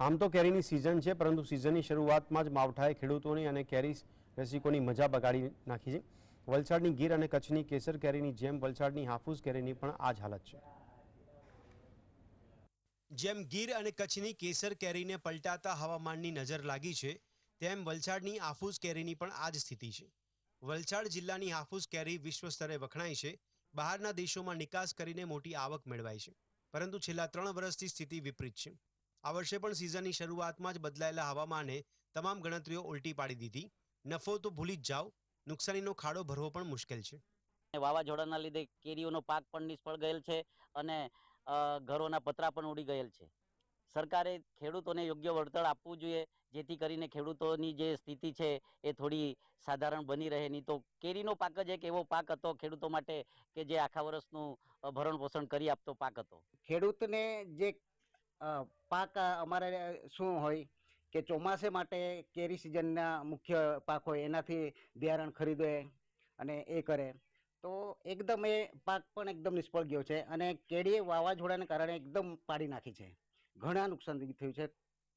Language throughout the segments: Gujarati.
આમ તો કેરીની સિઝન છે, પરંતુ સિઝનની શરૂઆતમાં જ માવઠાએ ખેડૂતોની અને કેરી રસિકોની મજા બગાડી નાખી છે. વલસાડની ગીર અને કચ્છની કેસર કેરીની જેમ વલસાડની હાફૂસ કેરીની પણ આ જ હાલત છે. જેમ ગીર અને કચ્છની કેસર કેરીને પલટાતા હવામાનની નજર લાગી છે, તેમ વલસાડની હાફૂસ કેરીની પણ આ જ સ્થિતિ છે. વલસાડ જિલ્લાની હાફૂસ કેરી વિશ્વ સ્તરે વખણાય છે, બહારના દેશોમાં નિકાસ કરીને મોટી આવક મેળવાય છે. પરંતુ છેલ્લા ત્રણ વર્ષથી સ્થિતિ વિપરીત છે. આ વર્ષે પણ સિઝનની શરૂઆતમાં જ બદલાયેલા હવામાને તમામ ગણતરીઓ ઉલટી પાડી દીધી. નફો તો ભૂલી જ જાઓ નુકસાનીનો ખાડો ભરવો પણ મુશ્કેલ છે. વાવાઝોડાના લીધે કેરીઓનો પાક પણ નિષ્ફળ ગયેલ છે અને ઘરોના પતરા પણ ઉડી ગયેલ છે. સરકારે ખેડૂતોને યોગ્ય વળતર આપવું જોઈએ જેથી કરીને ખેડૂતોની જે સ્થિતિ છે એ થોડી સાધારણ બની રહે. નહીં તો કેરીનો પાક જ એક એવો પાક હતો ખેડૂતો માટે કે જે આખા વર્ષનું ભરણ પોષણ કરી આપતો પાક હતો. ખેડૂતને જે પાક અમારે શું હોય કે ચોમાસે માટે કેરી સિઝનના મુખ્ય પાક હોય એનાથી બિયારણ ખરીદે અને એ કરે. તો એકદમ એ પાક પણ એકદમ નિષ્ફળ ગયો છે અને કેરીએ વાવાઝોડાને કારણે એકદમ પાડી નાખી છે. ઘણા નુકસાન થયું છે.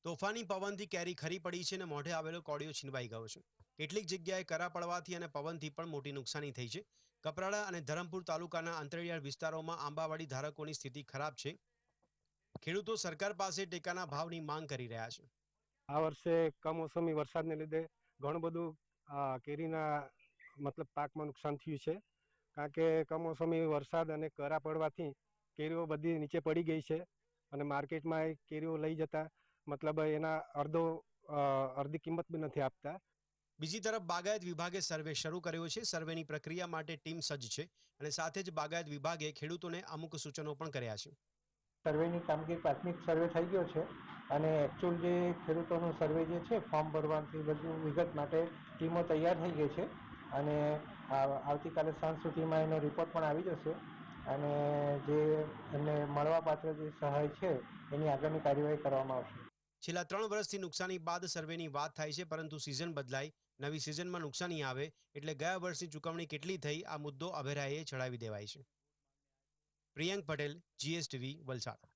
તોફાની પવનથી કેરી ખરી પડી છે અને મોઢે આવેલો કોડિયો છીનવાઈ ગયો છે. કેટલીક જગ્યાએ કરા પડવાથી અને પવનથી પણ મોટી નુકસાની થઈ છે. કપરાડા અને ધરમપુર તાલુકાના અંતરિયાળ વિસ્તારોમાં આંબાવાડી ધારકોની સ્થિતિ ખરાબ છે. ખેડૂતો સરકાર પાસે ટેકાના ભાવની માંગ કરી રહ્યા છે. આ વર્ષે કમોસમી વરસાદને લીધે ઘણું બધું કેરીના મતલબ પાકમાં નુકસાન થયું છે. કારણ કે કમોસમી વરસાદ અને કરા પડવાથી કેરીઓ બધી નીચે પડી ગઈ છે અને માર્કેટમાં એ કેરીઓ લઈ જતા મતલબ એના અડધો અડધી કિંમત બી નથી આપતા. બીજી તરફ બાગાયત વિભાગે સર્વે શરૂ કર્યો છે. સર્વેની પ્રક્રિયા માટે ટીમ સજ્જ છે અને સાથે જ બાગાયત વિભાગે ખેડૂતોને અમુક સૂચનો પણ કર્યા છે. સર્વેની કામગીરી પ્રાથમિક સર્વે થઈ ગયો છે અને એકચ્યુઅલ જે ખેડૂતોનું સર્વે જે છે, ફોર્મ ભરવાથી બધું વિગત માટે ટીમો તૈયાર થઈ ગઈ છે અને આવતીકાલે સાંજ સુધીમાં એનો રિપોર્ટ પણ આવી જશે અને જે એમને મળવાપાત્ર જે સહાય છે એની આગળની કાર્યવાહી કરવામાં આવશે. છેલ્લા ત્રણ વર્ષથી નુકસાની બાદ સર્વેની વાત થાય છે, પરંતુ સિઝન બદલાઈ નવી સિઝનમાં નુકસાની આવે એટલે ગયા વર્ષની ચૂકવણી કેટલી થઈ, આ મુદ્દો અભેરાએ ચડાવી દેવાય છે. પ્રિયંક પટેલ જીએસટીવી વલસાડ.